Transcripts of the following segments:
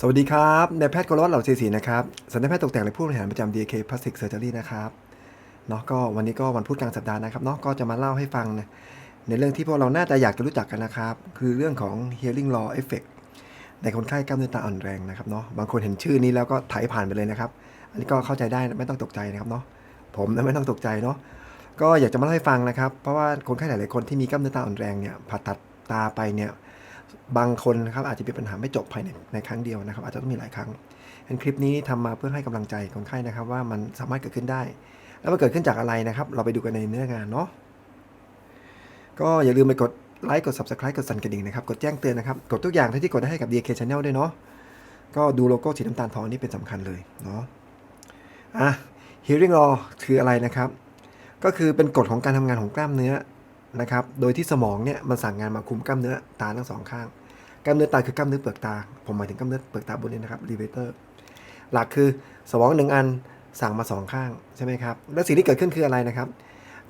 สวัสดีครับนายแพทย์กรวัตเหล่าศรีนะครับสัญญาแพทย์ตกแต่งและผู้บริหารประจำ DK Plastic Surgery นะครับเนาะก็วันนี้ก็วันพุธกลางสัปดาห์นะครับเนาะก็จะมาเล่าให้ฟังนะในเรื่องที่พวกเราน่าจะอยากจะรู้จักกันนะครับ คือเรื่องของ hearing law effect ในคนไข้กล้ามเนื้อตาอ่อนแรงนะครับเนาะบางคนเห็นชื่อนี้แล้วก็ไถผ่านไปเลยนะครับ อันนี้ก็เข้าใจได้ไม่ต้องตกใจนะครับเนาะผมนะไม่ต้องตกใจเนาะก็อยากจะมาเล่าให้ฟังนะครับ เพราะว่าคนไข้หลายๆคนที่มีกล้ามเนื้อตาอ่อนแรงเนี่ยผ่าตัดตาไปเนี่ย บางคนนะครับอาจจะมีปัญหาไม่จบภายในในครั้งเดียวนะครับ อาจจะต้องมีหลายครั้งอันคลิปนี้ทำมาเพื่อให้กำลังใจคนไข้นะครับ ว่ามันสามารถเกิดขึ้นได้ แล้วมันเกิดขึ้นจากอะไรนะครับ เราไปดูกันในเนื้องานเนาะก็อย่าลืมไปกดไลค์กด subscribe กดสั่นกระดิ่งนะครับ กดแจ้งเตือนนะครับ กดทุกอย่างที่กดได้ให้กับ DK Channel ด้วยเนาะก็ดูโลโก้สีน้ำตาลทองนี่เป็นสำคัญเลยเนาะอะ hearing law คืออะไรนะครับ ก็คือเป็นกฎของการทำงานของกล้ามเนื้อ นะครับ โดยที่สมองเนี่ยมันสั่งงานมาคุมกล้ามเนื้อตาทั้งสองข้าง กล้ามเนื้อตาคือกล้ามเนื้อเปลือกตา ผมหมายถึงกล้ามเนื้อเปลือกตาบนนี้นะครับรีเวเตอร์ หลักคือสมองหนึ่งอันสั่งมาสองข้างใช่ไหมครับ แล้วสิ่งที่เกิดขึ้นคืออะไรนะครับ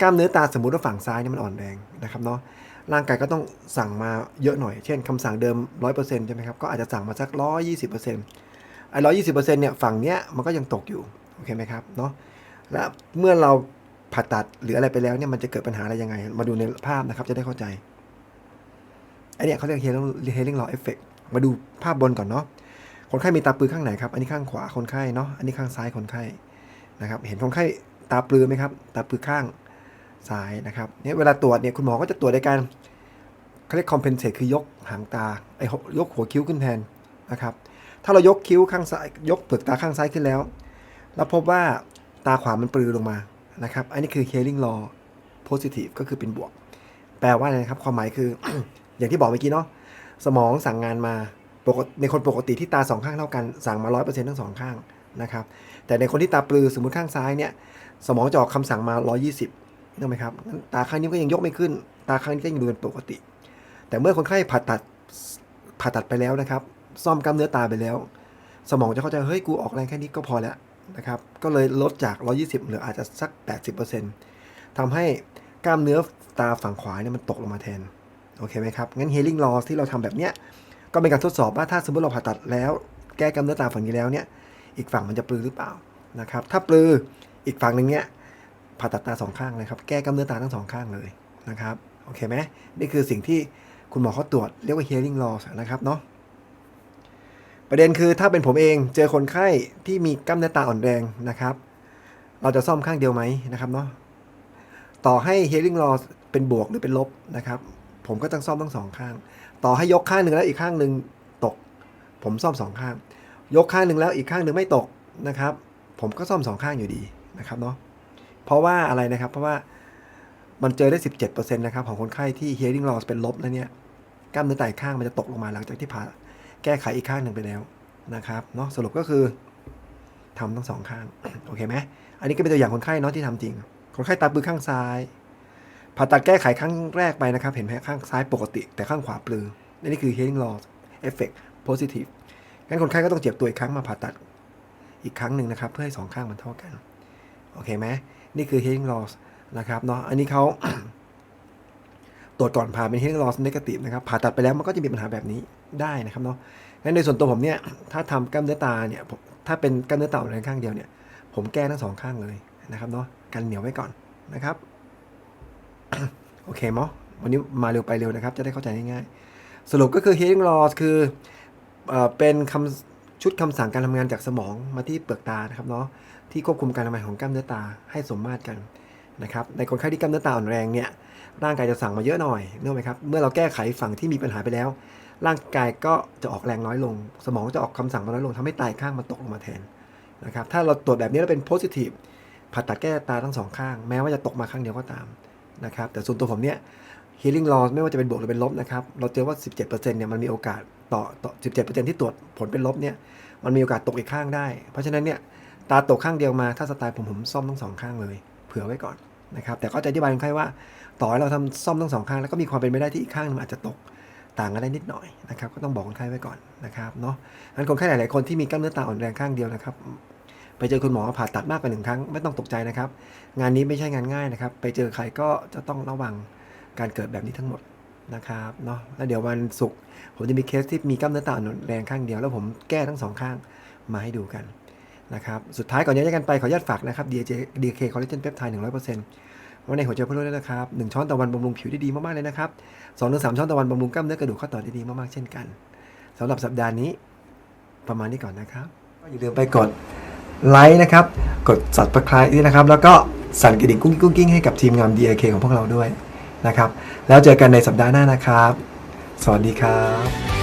กล้ามเนื้อตาสมมุติว่าฝั่งซ้ายเนี่ยมันอ่อนแรงนะครับเนาะ ร่างกายก็ต้องสั่งมาเยอะหน่อย เช่นคำสั่งเดิม 100%ใช่ไหมครับ ก็อาจจะสั่งมาสัก 120%ไอ้120%เนี่ยฝั่งเนี้ยมันก็ยังตกอยู่ โอเคไหมครับเนาะและเมื่อเรา ผ่าตัดหรืออะไรไปแล้วเนี่ยมันจะเกิดปัญหาอะไรยังไง มาดูในภาพนะครับ จะได้เข้าใจไอเนี่ยเขาเรียก hearing hearing law effect มาดูภาพบนก่อนเนาะคนไข้มีตาปลือข้างไหนครับ อันนี้ข้างขวาคนไข้เนาะอันนี้ข้างซ้ายคนไข้นะครับ เห็นคนไข้ตาปลือไหมครับ ตาปลือข้างซ้ายนะครับเนี่ยเวลาตรวจเนี่ยคุณหมอก็จะตรวจในการเขาเรียก compensate คือยกหางตาไอ้ยกหัวคิ้วขึ้นแทนนะครับ ถ้าเรายกคิ้วข้างซ้ายยกเปลือกตาข้างซ้ายขึ้นแล้วแล้วพบว่าตาขวามันปลือลงมา นะครับ อันนี้คือ hearing law positive ก็คือเป็นบวก แปลว่าอะไรนะครับ ความหมายคือ อย่างที่บอกเมื่อกี้เนาะ สมองสั่งงานมาปกติในคนปกติที่ตาสองข้างเท่ากันสั่งมา 100%ทั้งสองข้างนะครับ แต่ในคนที่ตาปลือสมมติข้างซ้ายเนี่ย สมองจะออกคำสั่งมา 120นึกไหมครับ ตาข้างนี้ก็ยังยกไม่ขึ้น ตาข้างนี้ก็ยังดูเป็นปกติ แต่เมื่อคนไข้ผ่าตัดผ่าตัดไปแล้วนะครับ ซ่อมกล้ามเนื้อตาไปแล้ว สมองจะเข้าใจ เฮ้ย กูออกแรงแค่นี้ก็พอแล้ว นะครับ ก็เลยลดจาก 120 เหลืออาจจะสัก 80%ทำให้กล้ามเนื้อตาฝั่งขวาเนี่ยมันตกลงมาแทน โอเคไหมครับ งั้น hearing loss ที่เราทำแบบเนี้ย ก็เป็นการทดสอบว่าถ้าสมมติเราผ่าตัดแล้ว แก้กล้ามเนื้อตาฝั่งนี้แล้วเนี่ย อีกฝั่งมันจะปลือหรือเปล่านะครับ ถ้าปลืออีกฝั่งหนึ่งเนี่ยผ่าตัดตาสองข้างเลยครับ แก้กล้ามเนื้อตาทั้งสองข้างเลยนะครับ โอเคไหมนี่คือสิ่งที่คุณหมอเขาตรวจเรียกว่า hearing loss นะครับเนาะ ประเด็นคือถ้าเป็นผมเองเจอคนไข้ที่มีกล้ามเนื้อตาอ่อนแรงนะครับ เราจะซ่อมข้างเดียวไหมนะครับเนาะต่อให้ hearing loss เป็นบวกหรือเป็นลบนะครับ ผมก็ต้องซ่อมทั้งสองข้าง ต่อให้ยกข้างหนึ่งแล้วอีกข้างหนึ่งตก ผมซ่อมสองข้าง ยกข้างหนึ่งแล้วอีกข้างหนึ่งไม่ตกนะครับ ผมก็ซ่อมสองข้างอยู่ดีนะครับเนาะเพราะว่าอะไรนะครับ เพราะว่ามันเจอได้ 17%นะครับของคนไข้ที่ hearing loss เป็นลบแล้วเนี่ยกล้ามเนื้อไตข้างมันจะตกลงมาหลังจากที่ผ่า แก้ไขอีกข้างหนึ่งไปแล้วนะครับเนาะสรุปก็คือทำทั้งสองข้างโอเคไหมอันนี้ก็เป็นตัวอย่างคนไข้เนาะที่ทำจริง คนไข้ตาปือข้างซ้ายผ่าตัดแก้ไขครั้งแรกไปนะครับ เห็นไหมข้างซ้ายปกติ แต่ข้างขวาปลืออันนี้คือ hearing loss effect positive งั้นคนไข้ก็ต้องเจ็บตัวอีกครั้งมาผ่าตัดอีกครั้งหนึ่งนะครับ เพื่อให้สองข้างมันเท่ากัน โอเคไหมนี่คือ hearing loss นะครับเนาะอันนี้เขา ตรวจก่อนผ่าเป็น hearing loss negative นะครับผ่าตัดไปแล้วมันก็จะมีปัญหาแบบนี้ได้นะครับเนาะงั้นในส่วนตัวผมเนี่ยถ้าทำกล้ามเนื้อตาเนี่ยถ้าเป็นกล้ามเนื้อตาอ่อนแรงข้างเดียวเนี่ยผมแก้ทั้งสองข้างเลยนะครับเนาะกันเหนียวไว้ก่อนนะครับโอเคมั้วันนี้มาเร็วไปเร็วนะครับ จะได้เข้าใจง่ายๆ สรุปก็คือ hearing loss คือเอ่อเป็นคำชุดคำสั่งการทำงานจากสมองมาที่เปลือกตานะครับเนาะที่ควบคุมการทำงานของกล้ามเนื้อตาให้สมมาตรกันนะครับในคนไข้ที่กล้ามเนื้อตาอ่อนแรงเนี่ย ร่างกายจะสั่งมาเยอะหน่อยนึกไหมครับ เมื่อเราแก้ไขฝั่งที่มีปัญหาไปแล้ว ร่างกายก็จะออกแรงน้อยลง สมองจะออกคำสั่งมาน้อยลงทำให้ไตข้างมันตกลงมาแทนนะครับ ถ้าเราตรวจแบบนี้แล้วเป็น positive ผ่าตัดแก้ตาทั้งสองข้าง แม้ว่าจะตกมาข้างเดียวก็ตามนะครับ แต่ส่วนตัวผมเนี่ย healing loss ไม่ว่าจะเป็นบวกหรือเป็นลบนะครับ เราเจอว่า 17%เนี่ยมันมีโอกาสต่อต่อ 17%ที่ตรวจผลเป็นลบเนี่ยมันมีโอกาสตกอีกข้างได้ เพราะฉะนั้นเนี่ยตาตกข้างเดียวมาถ้าสไตล์ผมผมซ่อมทั้งสองข้างเลย เผื่อไว้ก่อนนะครับ แต่ก็จะอธิบายคนไข้ว่า ต่อให้เราทำซ่อมทั้งสองข้างแล้วก็มีความเป็นไปได้ที่อีกข้างนึงอาจจะตกต่างกันได้นิดหน่อยนะครับ ก็ต้องบอกคนไข้ไว้ก่อนนะครับเนาะงั้นคนไข้หลาย ๆ คนที่มีกล้ามเนื้อตาอ่อนแรงข้างเดียวนะครับ ไปเจอคุณหมอผ่าตัดมากกว่าหนึ่งครั้งไม่ต้องตกใจนะครับ งานนี้ไม่ใช่งานง่ายนะครับ ไปเจอใครก็จะต้องระวังการเกิดแบบนี้ทั้งหมดนะครับเนาะแล้วเดี๋ยววันศุกร์ผมจะมีเคสที่มีกล้ามเนื้อตาอ่อนแรงข้างเดียวแล้วผมแก้ทั้งสองข้างมาให้ดูกันนะครับ สุดท้ายก่อนจะแยกกันไปขออนุญาตฝากนะครับ DK DK Collagen Peptide 100% ไว้ในหัวใจเพื่อนด้วยนะครับหนึ่งช้อนต่อวันบำรุงผิวได้ดีมากๆเลยนะครับสองถึงสามช้อนต่อวันบำรุงกล้ามเนื้อกระดูกข้อต่อได้ดีมากๆเช่นกันสำหรับสัปดาห์นี้ ประมาณนี้ก่อนนะครับก็อย่าลืมไปกดไลค์นะครับ กด subscribe ด้วยนะครับ แล้วก็สั่นกระดิ่งกุ้งกิ้งกุ้งกิ้งให้กับทีมงาน DIK ของพวกเราด้วยนะครับ แล้วเจอกันในสัปดาห์หน้านะครับ สวัสดีครับ